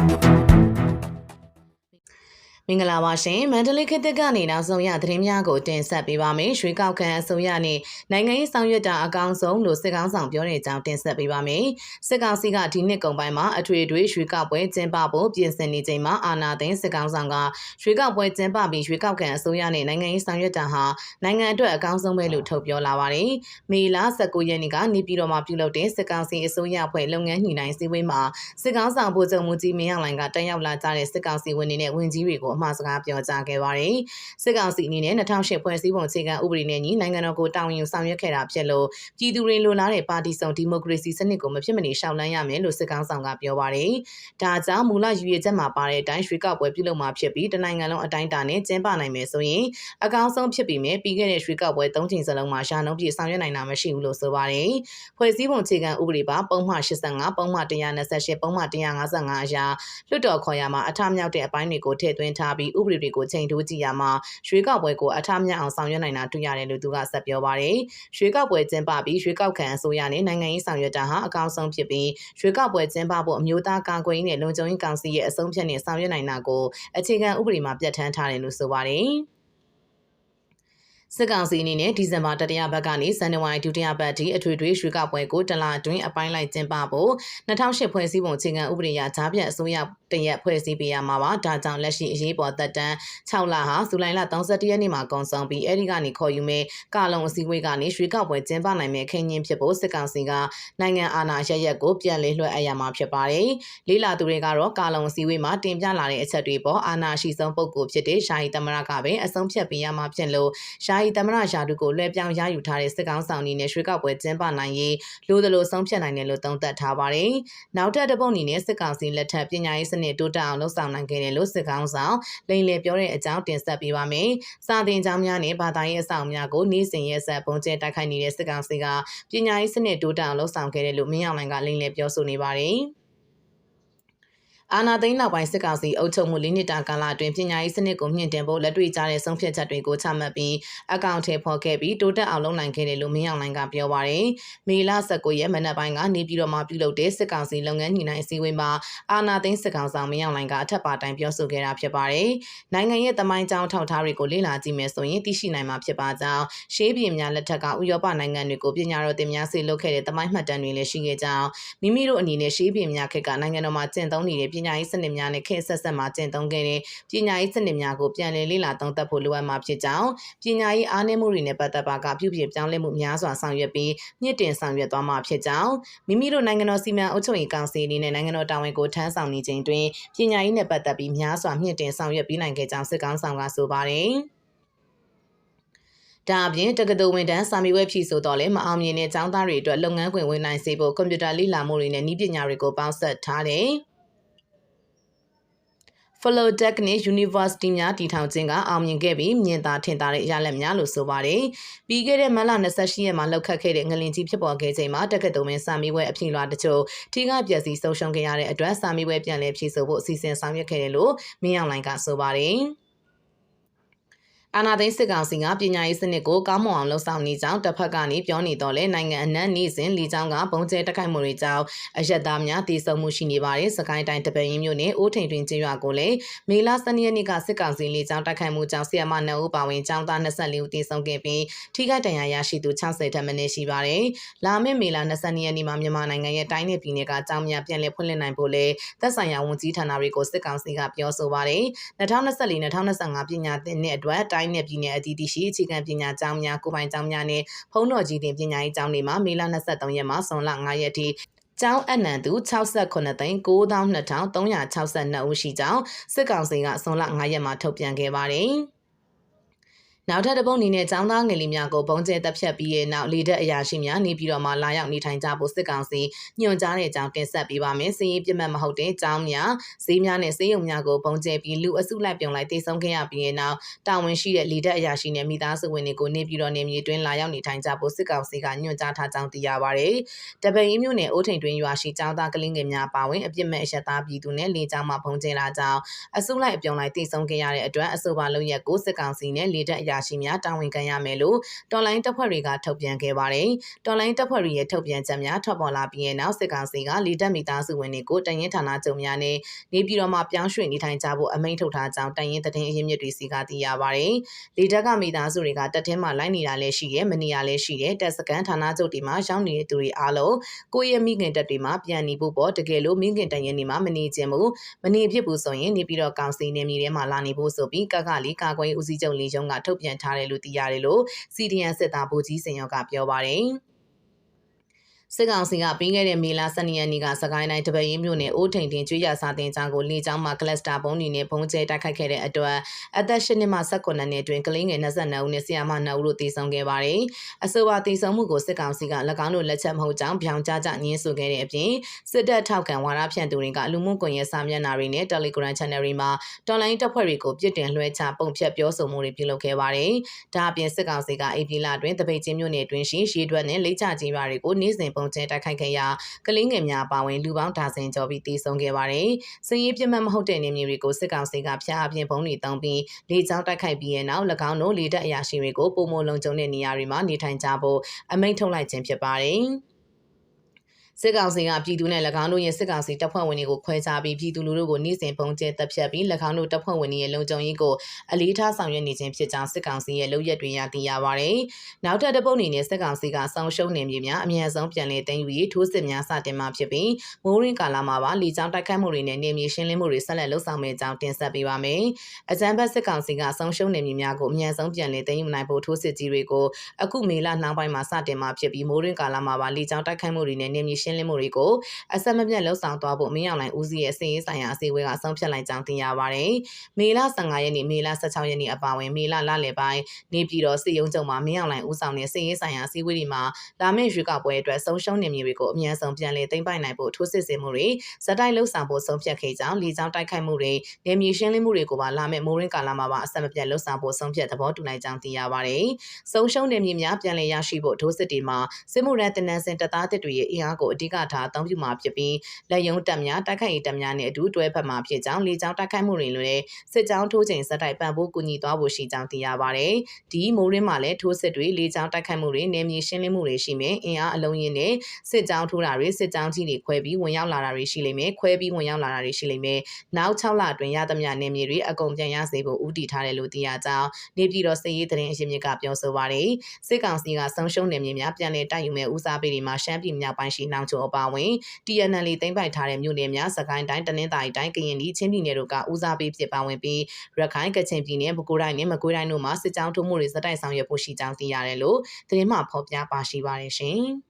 Thank you. မင်္ဂလာပါရှင်မန္တလေးခေတ်သစ်ကနေနောက်ဆုံးရသတင်းများကိုတင်ဆက်ပေးပါမယ်ရွှေကောက်ခံအစိုးရနဲ့နိုင်ငံရေးဆောင်ရွက်တာအကောင်းဆုံးလို့စစ်ကောင်ဆောင်ပြောတဲ့အကြောင်းတင်ဆက်ပေးပါမယ်စစ်ကောင်စီကဒီနှစ်ကုန်ပိုင်းမှာအထွေထွေရွှေကောက်ပွဲကျင်းပဖို့ပြင်ဆင်နေချိန်မှာအာဏာသိမ်းစစ်ကောင်ဆောင်ကရွှေကောက်ပွဲကျင်းပပြီးရွှေကောက်ခံအစိုးရနဲ့နိုင်ငံရေးဆောင်ရွက်တာဟာနိုင်ငံအတွက်အကောင်းဆုံးပဲလို့ထုတ်ပြောလာပါတယ်မေလ19ရက်နေ့ကနေပြည်တော်မှာပြုလုပ်တဲ့စစ်ကောင်စီအစိုးရဖွဲ့လုပ်ငန်းညှိနှိုင်းစည်းဝေးမှာစစ်ကောင်ဆောင်ဗိုလ်ချုပ်မှုကြီးမင်းအောင်လှိုင်ကတက်ရောက်လာကြတဲ့စစ်ကောင်စီဝန်တွေနဲ့ဝန်ကြီးတွေကိုအမှားစကားပြောကြားခဲ့ပါတယ်။စစ်ကောင်စီအနေနဲ့2008ဖွဲ့စည်းပုံအခြေခံဥပဒေနဲ့ညီနိုင်ငံတော်ကိုတာဝန်ယူဆောင်ရွက်ခဲ့တာဖြစ်လို့ပြည်သူတွေလိုလားတဲ့ပါတီစုံဒီမိုကရေစီစနစ်ကိုမဖြစ်မနေရှောင်လန်းရမယ်လို့စစ်ကောင်ဆောင်ကပြောပါတယ်။ဒါကြောင့်မူလရည်ရွယ်ချက်မှာပါတဲ့အတိုင်းရွှေကောက်ပွဲပြုလုပ်မှာဖြစ်ပြီးတနိုင်ငံလုံးအတိုင်းအတာနဲ့ကျင်းပနိုင်မယ်ဆိုရင်အကောင်းဆုံးဖြစ်ပြီးမြဲပြီးခဲ့တဲ့ရွှေကောက်ပွဲ၃ချိန်စလုံးမှာရှာနှုံးပြည့်ဆောင်ရွက်နိုင်တာမရှိဘူးလို့ဆိုပါတယ်။ဖွဲ့စည်းပုံအခြေခံဥပဒေပါပုံမှန်85ပုံမှန်128ပုံမှန်155အရာလွှတ်တော်ခေါ်ရမှာအထမြောက်တဲ့အပိုင်းတွေကိုထည့်သွင်းထားပြီးဥပဒေတွေကိုချိန်ထိုးကြည့်ရမှာရွှေကောက်ပွဲကိုအထမြောက်အောင်ဆောင်ရွက်နိုင်တာတွေ့ရတယ်လို့သူကဆက်ပြောပါတယ်။ရွှေကောက်ပွဲကျင်းပပြီးရွှေကောက်ခံအစိုးရနဲ့နိုင်ငံရေးဆောင်ရွက်တာဟာအကောင်းဆုံးဖြစ်ပြီးရွှေကောက်ပွဲကျင်းပဖို့အမျိုးသားကာကွယ်ရေးနဲ့လုံခြုံရေးကောင်စီရဲ့အဆုံးဖြတ်နဲ့ဆောင်ရွက်နိုင်တာကိုအခြေခံဥပဒေမှာပြဋ္ဌာန်းထားတယ်လို့ဆိုပါတယ်။စစ်ကောင်စီအနေနဲ့ဒီဇင်ဘာတတိယပတ်ကနေဇန်နဝါရီဒုတိယပတ်ထိအထွေထွေရွှေကောက်ပွဲကိုတလအတွင်းအပိုင်းလိုက်ကျင်းပဖို့2008ဖွဲ့စည်းပုံအခြေခံဥပဒေအရဂျားပြတ်အစိုးရ တရက်ဖွဲ့စည်းပေးရမှာပါဒါကြောင့်လက်ရှိအရေးပေါ်သက်တမ်း6လဟာဇူလိုင်လ31ရက်နေ့မှာကုန်ဆုံးပြီးအဲဒီကနေခေါ်ယူမဲ့ကာလုံအစည်းအဝေးကနေရွှေကောက်ပွဲကျင်းပနိုင်မဲ့ခင်းချင်းဖြစ်ဖို့စစ်ကောင်စီကနိုင်ငံအာဏာရရက်ကိုပြန်လည်လွှဲအပ်ရမှာဖြစ်ပါတယ်လေးလာသူတွေကတော့ကာလုံအစည်းအဝေးမှာတင်ပြလာတဲ့အချက်တွေပေါ်အာဏာရှိဆုံးပုဂ္ဂိုလ်ဖြစ်တဲ့ရှာဟီသမရကပဲအဆုံးဖြတ်ပေးရမှာဖြစ်လို့ရှာဟီသမရရာထူးကိုလွှဲပြောင်းရယူထားတဲ့စစ်ကောင်ဆောင်အနေနဲ့ရွှေကောက်ပွဲကျင်းပနိုင်ရေးလိုသလိုဆုံးဖြတ်နိုင်တယ်လို့သုံးသပ်ထားပါတယ်နောက်ထပ်တစ်ပုတ်အနေနဲ့စစ်ကောင်စီလက်ထက်ပညာရေးစနစ်တိုးတက်အောင်လှုပ်ဆောင်နိုင်ခဲ့တယ်လို့စစ်ကောင်ဆောင်လိန်လေပြောတဲ့အကြောင်းတင်ဆက်ပေးပါမယ်။စာသင်ကျောင်းများနဲ့ဘာသာရေးအဆောင်များကိုနေ့စဉ်ရက်ဆက်ပုံကျဲတိုက်ခိုက်နေတဲ့စစ်ကောင်စီကပညာရေးစနစ်တိုးတက်အောင်လှုပ်ဆောင်ခဲ့တယ်လို့မင်းအောင်လှိုင်ကလိန်လေပြောဆိုနေပါတယ်။ အာနာသိန်းနောက်ပိုင်းစစ်ကောင်စီအုပ်ချုပ်မှုလေးနှစ်တာကာလအတွင်းပညာရေးစနစ်ကိုမြင့်တင်ဖို့လက်တွေ့ကျတဲ့ဆုံးဖြတ်ချက်တွေကိုချမှတ်ပြီးအကောင့်ထဲဖော်ခဲ့ပြီးတိုးတက်အောင်လုပ်နိုင်ခဲ့တယ်လို့မင်းအောင်လိုင်ကပြောပါရယ်။မေလ19ရက်မနက်ပိုင်းကနေပြည်တော်မှာပြုလုပ်တဲ့စစ်ကောင်စီလုပ်ငန်းညှိနှိုင်းအစည်းအဝေးမှာအာနာသိန်းစစ်ကောင်ဆောင်မင်းအောင်လိုင်ကအထက်ပါတိုင်ပြောဆိုခဲ့တာဖြစ်ပါတယ်။နိုင်ငံရဲ့တမိုင်းကြောင်းထောက်ထားတွေကိုလေ့လာကြည့်မယ်ဆိုရင်သိရှိနိုင်မှာဖြစ်ပါကြောင်းရှေးပြည်များလက်ထက်ကဥရောပနိုင်ငံတွေကိုပညာတော်သင်များစေလုပ်ခဲ့တဲ့တမိုင်းမှတ်တမ်းတွေလည်းရှိခဲ့ကြောင်းမိမိတို့အနေနဲ့ရှေးပြည်များခေတ်ကနိုင်ငံတော်မှာကျင့်သုံးနေတဲ့ပညာရေးစနစ်များနဲ့ခေတ်ဆက်ဆက်မှာကျင့်သုံးခဲ့တဲ့ပညာရေးစနစ်များကိုပြန်လည်လေ့လာသုံးသပ်ဖို့လိုအပ်မှာဖြစ်ကြောင်းပညာရေးအားနည်းမှုတွေနဲ့ပတ်သက်ပါကပြုပြင်ပြောင်းလဲမှုများစွာဆောင်ရွက်ပြီးမြင့်တင်ဆောင်ရွက်သွားမှာဖြစ်ကြောင်းမိမိတို့နိုင်ငံတော်စီမံအုပ်ချုပ်ရေးကောင်စီအနေနဲ့နိုင်ငံတော်တာဝန်ကိုထမ်းဆောင်နေချိန်တွင်ပညာရေးနဲ့ပတ်သက်ပြီးများစွာမြင့်တင်ဆောင်ရွက်ပြီးနိုင်ခဲ့ကြောင်းစစ်ကောင်ဆောင်ကဆိုပါတယ်ဒါအပြင်တက္ကသိုလ်ဝန်ထမ်းစာမေးပွဲဖြည့်ဆိုတော့လဲမအောင်မြင်တဲ့ကျောင်းသားတွေအတွက်လုပ်ငန်းခွင်ဝင်နိုင်စေဖို့ကွန်ပျူတာလေ့လာမှုတွေနဲ့နည်းပညာတွေကိုပေါင်းစပ်ထားတယ်။ Polytechnic University များတည်ထောင်ခြင်းကအောင်မြင်ခဲ့ပြီးမြင်သာထင်သာတဲ့ရလဒ်များလို့ဆိုပါတယ်။ပြီးခဲ့တဲ့မလ28ရက်မှာလောက်ခတ်ခဲ့တဲ့ငလင်ကြီးဖြစ်ပေါ်ခဲ့ချိန်မှာတက္ကသိုလ်မင်းစာမေးပွဲအဖြစ်လွှာတချို့ထိခိုက်ပျက်စီးဆုံးရှုံးခဲ့ရတဲ့အတွက်စာမေးပွဲပြန်လည်ဖြည့်ဆို့ဖို့အစီအစဉ်ဆောင်ရွက်ခဲ့တယ်လို့မင်းအောင်လိုင်ကဆိုပါတယ်။ အာနာသိန်းစစ်ကောင်စီကပညာရေးစနစ်ကိုကောင်းမွန်အောင်လှုံ့ဆော်နေကြောင်းတစ်ဖက်ကနေပြောနေတော့လဲနိုင်ငံအနှံ့နေစဉ်လီကြောင်းကဘုံကျဲတက်ခိုက်မှုတွေကြောင့်အယက်သားများတည်ဆုံမှုရှိနေပါတယ်။စကိုင်းတိုင်းတပည့်ရင်းမြို့နယ်အိုးထိန်တွင်ကျေးရွာကိုလည်းမေလ12ရက်နေ့ကစစ်ကောင်စီလီကြောင်းတက်ခိုက်မှုကြောင့်ဆီယမ2ဦးပါဝင်ကျောင်းသား24ဦးတည်ဆုံခဲ့ပြီးထိခိုက်ဒဏ်ရာရရှိသူ60ထက်မနည်းရှိပါတယ်။လာမယ့်မေလ22ရက်နေ့မှာမြန်မာနိုင်ငံရဲ့တိုင်းနယ်ပြည်နယ်ကကျောင်းများပြန်လည်ဖွင့်လှစ်နိုင်ဖို့လဲသက်ဆိုင်ရာဝန်ကြီးဌာနတွေကိုစစ်ကောင်စီကပြောဆိုပါတယ်။2024-2025ပညာသင်နှစ်အတွက်တိုင်းနယ်ပြည်နယ်အသီးသီးရှိအခြေခံပညာကျောင်းများကိုပိုင်ကျောင်းများနဲ့ဖုံးတော်ကြီးတင်ပညာရေးကျောင်းတွေမှာမေလ23ရက်မှဇွန်လ9ရက်ထိကျောင်းအနံသူ68သိန်း92,362ဦးရှိကြောင်းစစ်ကောင်စီကဇွန်လ9ရက်မှာထုတ်ပြန်ခဲ့ပါတယ်။ နောက်ထပ်တစ်ပုံအနေနဲ့ចောင်းသားငယ်လေးများကိုဘုံကျဲတပ်ဖြတ်ပြီးရဲ့နောက်လေတပ်အရာရှိများနေပြီးတော့မှလာရောက်နေထိုင်ကြဖို့စစ်ကောင်စီညွှန်ကြားတဲ့အကြောင်းတင်ဆက်ပေးပါမယ်။စီးရင်ပြတ်မှတ်မဟုတ်တဲ့ចောင်းများဈေးများနဲ့ဈေးရုံများကိုဘုံကျဲပြီးလူအစုလိုက်ပြုံလိုက်တည်ဆုံခဲ့ရပြီးရဲ့နောက်တာဝန်ရှိတဲ့လေတပ်အရာရှိနဲ့မိသားစုဝင်တွေကိုနေပြီးတော့နေမြေတွင်းလာရောက်နေထိုင်ကြဖို့စစ်ကောင်စီကညွှန်ကြားထားကြောင်းသိရပါဗျ။တပင်းမျိုးနဲ့အိုးထိန်တွင်ရွာရှိចောင်းသားကလင်းငယ်များပါဝင်အပြစ်မဲ့အရှက်သားပြည်သူနဲ့လေကြောင်းမှဘုံကျဲလာကြောင်းအစုလိုက်ပြုံလိုက်တည်ဆုံခဲ့ရတဲ့အတွက်အဆိုပါလုံရက်ကိုစစ်ကောင်စီနဲ့လေတပ်အ ရာရှိများတာဝန်ခံရမယ်လို့တော်လိုင်းတပ်ဖွဲ့တွေကထုတ်ပြန်ခဲ့ပါတယ်။တော်လိုင်းတပ်ဖွဲ့တွေရဲ့ထုတ်ပြန်ချက်များထွက်ပေါ်လာပြီးတဲ့နောက်စစ်ကောင်စီကလေတပ်မိသားစုဝင်တွေကိုတရင်ဌာနချုပ်များနဲ့နေပြည်တော်မှာပြောင်းရွှေ့နေထိုင်ကြဖို့အမိန့်ထုတ်ထားကြောင်းတရင်သတင်းအရင်းမြစ်တွေစီကသိရပါတယ်။လေတပ်ကမိသားစုတွေကတပ်ထဲမှာလိုက်နေတာလည်းရှိရဲမနေရလည်းရှိတယ်တပ်စကန်ဌာနချုပ်တွေမှာရှောင်းနေတဲ့သူတွေအားလုံးကိုယ့်ရဲ့မိခင်တပ်တွေမှာပြန်နေဖို့ပေါ့တကယ်လို့မိခင်တရင်တွေမှာမနေခြင်းဘူးမနေဖြစ်ဘူးဆိုရင်နေပြည်တော်ကောင်စီနေမြေထဲမှာလာနေဖို့ဆိုပြီးကကလေးကာကွယ်ဦးစီးချုပ်လေးရုံးကထုတ်ပြန်ထားတယ်လို့သိရတယ်လို့ CDN စစ်သားဗိုလ်ကြီးစင်ရောကပြောပါတယ်။ စစ်ကောင်စီကပြီးခဲ့တဲ့မေလ12ရက်နေ့ကစကိုင်းတိုင်းတပည့်ရင်းမြို့နယ်အိုးထိန်တင်ကျွေးရစာတင်ကြားကိုလေကြောင်းမှာကလစတာဘုံတွေနဲ့ဘုံကျဲတိုက်ခိုက်ခဲ့တဲ့အတွက်အသက်၈နှစ်မှ18နှစ်အတွင်းကလေးငယ်22ဦးနဲ့ဆရာမ2ဦးတို့သေဆုံးခဲ့ပါတယ်။အဆိုပါသေဆုံးမှုကိုစစ်ကောင်စီက၎င်းတို့လက်ချက်မဟုတ်ကြောင်းပြောင်ကြားကြညင်းဆိုခဲ့တဲ့အပြင်စစ်တပ်ထောက်ခံဝါဒဖြန့်သူတွေကလူမှုကွန်ရက်စာမျက်နှာတွေနဲ့ Telegram Channel တွေမှာတော်လိုင်းတပ်ဖွဲ့တွေကိုပြစ်တင်လွှဲချပုံဖြတ်ပြောဆိုမှုတွေပြုလုပ်ခဲ့ပါတယ်။ဒါအပြင်စစ်ကောင်စီကအေပြည်လာတွင်တပိတ်ချင်းမြို့နယ်တွင်ရှိရေတွက်နဲ့လိချကြီးပါတွေကိုနေ့စဉ်ပုံကျဲတိုက်ခိုက်ခဲ့ရာကလေးငယ်များပါဝင်လူပေါင်းဒါဇင်ကျော်ပြီးတည်ဆုံခဲ့ပါတယ်။စည်ရေးပြတ်မှတ်မဟုတ်တဲ့နေမြေတွေကိုစစ်ကောင်စီကဖျားအပြင်ဘုံတွေတုံးပြီးလေကြောင်းတိုက်ခိုက်ပြီးရဲ့နောက်၎င်းတို့လေတပ်အရာရှိတွေကိုပုံမလုံခြုံတဲ့နေရာတွေမှာနေထိုင်ကြဖို့အမိန့်ထုတ်လိုက်ခြင်းဖြစ်ပါတယ်။ စစ်ကောင်စီကပြည်သူနဲ့၎င်းတို့ရဲ့စစ်ကောင်စီတပ်ဖွဲ့ဝင်တွေကိုခွဲခြားပြီးပြည်သူလူထုကိုနှိစင်ပုံကျဲတပ်ဖြတ်ပြီး၎င်းတို့တပ်ဖွဲ့ဝင်တွေရဲ့လုံခြုံရေးကိုအလေးထားဆောင်ရွက်နေခြင်းဖြစ်ကြောင်းစစ်ကောင်စီရဲ့လုပ်ရက်တွေရသိရပါတယ်။နောက်ထပ်တစ်ပုတ်အနေနဲ့စစ်ကောင်စီကဆောင်းရှုံးနေမြေများအများဆုံးပြန်လည်သိမ်းယူထိုးစစ်များစတင်မှာဖြစ်ပြီးမိုးရင်းကာလမှာပါလီကြောင်းတိုက်ခိုက်မှုတွေနဲ့နေမြေရှင်းလင်းမှုတွေဆက်လက်လုပ်ဆောင်မယ့်အကြောင်းတင်ဆက်ပေးပါမယ်။အကြံဖက်စစ်ကောင်စီကဆောင်းရှုံးနေမြေများကိုအများဆုံးပြန်လည်သိမ်းယူနိုင်ဖို့ထိုးစစ်ကြီးတွေကိုအခုမေလနှောင်းပိုင်းမှာစတင်မှာဖြစ်ပြီးမိုးရင်းကာလမှာပါလီကြောင်းတိုက်ခိုက်မှုတွေနဲ့နေမြေရှင်းလင်းမှုတွေကိုအဆက်မပြတ်လှုပ်ဆောင်သွားဖို့မင်းအောင်လှိုင်ဦးစီးရဲ့စည်ရေးဆိုင်ရာအစည်းအဝေးကဆုံးဖြတ်လိုက်ကြောင်းသိရပါတယ်။မေလ15ရက်နေ့မေလ16ရက်နေ့အပါအဝင်မေလလလယ်ပိုင်းနေပြည်တော်စစ်ရုံးချုပ်မှာမင်းအောင်လှိုင်ဦးဆောင်တဲ့စည်ရေးဆိုင်ရာအစည်းအဝေးတွေမှာလာမယ့်ရွေးကောက်ပွဲအတွက်ဆုံးရှုံးနေမြေတွေကိုအမြန်ဆုံးပြန်လည်သိမ်းပိုက်နိုင်ဖို့ထိုးစစ်ဆင်မှုတွေစတိုက်လှုပ်ဆောင်ဖို့ဆုံးဖြတ်ခဲ့ကြောင်းလီကြောင်းတိုက်ခိုက်မှုတွေနေမြေရှင်းလင်းမှုတွေကိုပါလာမယ့်မိုးရင်းကာလမှာပါအဆက်မပြတ်လှုပ်ဆောင်ဖို့ဆုံးဖြတ်သဘောတူနိုင်ကြောင်းသိရပါတယ်။ဆုံးရှုံးနေမြေများပြန်လည်ရရှိဖို့ထိုးစစ်တွေမှာစစ်မှုရန်တနန်းစင်တပ်သားတစ်တွေရဲ့အင်အားကိုအဓိကထားအသုံးပြုမှာဖြစ်ပြီးလက်ယုံတပ်များတိုက်ခိုက်ရေးတပ်များနဲ့အတူတွဲဖက်မှာဖြစ်ကြောင်းလေကြောင်းတိုက်ခိုက်မှုတွေလည်းစစ်ကြောင်းထိုးချိန်စတိုက်ပံ့ပိုးကူညီသွားဖို့ရှိကြောင်းသိရပါတယ်။ဒီမိုးရင်းမှာလည်းထိုးစစ်တွေလေကြောင်းတိုက်ခိုက်မှုတွေနေမြေရှင်းလင်းမှုတွေရှိမယ်။အင်အားအလုံးရင်းနဲ့စစ်ကြောင်းထိုးတာတွေစစ်ကြောင်းကြီးတွေခွဲပြီးဝင်ရောက်လာတာတွေရှိလိမ့်မယ်။ခွဲပြီးဝင်ရောက်လာတာတွေရှိလိမ့်မယ်။နောက်6လအတွင်းရသမျှနေမြေတွေအကုန်ပြန်ရစေဖို့ဦးတည်ထားတယ်လို့သိရကြောင်းနေပြည်တော်စစ်ရေးသတင်းအရင်းမြစ်ကပြောဆိုပါတယ်။စစ်ကောင်စီကဆုံးရှုံးနေမြေများပြန်လည်တိုက်ယူမဲ့ဦးစားပေးတွေမှာရှမ်းပြည်မြောက်ပိုင်းရှိနှောင်ချိုအပါအဝင် TNL သိမ်းပိုက်ထားတဲ့မြို့နယ်များစကိုင်းတိုင်းတနင်္သာရီတိုင်းကရင်ပြည်ချင်းပြည်နယ်တို့ကဦးစားပေးဖြစ်ပါဝင်ပြီးရခိုင်ကချင်ပြည်နယ်ပဲခူးတိုင်းနဲ့မကွေးတိုင်းတို့မှာစစ်ကြောင်းထုံးမှုတွေစတိုက်ဆောင်ရွက်ဖို့ရှိကြောင်းသိရတယ်လို့သတင်းမှဖော်ပြပါရှိပါတယ်ရှင်။